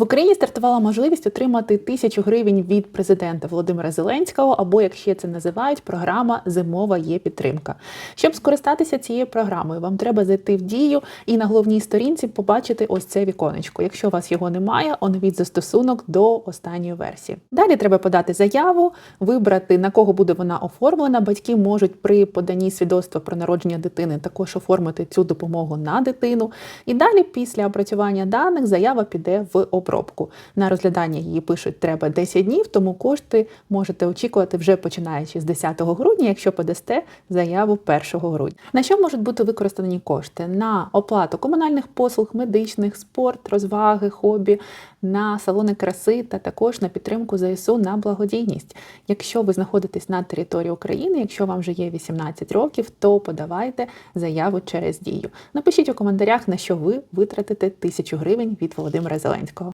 В Україні стартувала можливість отримати тисячу гривень від президента Володимира Зеленського, або як ще це називають, програма Зимова є підтримка. Щоб скористатися цією програмою, вам треба зайти в дію і на головній сторінці побачити ось це віконечко. Якщо у вас його немає, оновіть застосунок до останньої версії. Далі треба подати заяву, вибрати на кого буде вона оформлена. Батьки можуть при поданні свідоцтва про народження дитини також оформити цю допомогу на дитину. І далі, після опрацювання даних, заява піде в обробку. На розглядання її пишуть треба 10 днів, тому кошти можете очікувати вже починаючи з 10 грудня, якщо подасте заяву 1 грудня. На що можуть бути використані кошти? На оплату комунальних послуг, медичних, спорт, розваги, хобі, на салони краси та також на підтримку ЗСУ на благодійність. Якщо ви знаходитесь на території України, якщо вам вже є 18 років, то подавайте заяву через дію. Напишіть у коментарях, на що ви витратите тисячу гривень від Володимира Зеленського.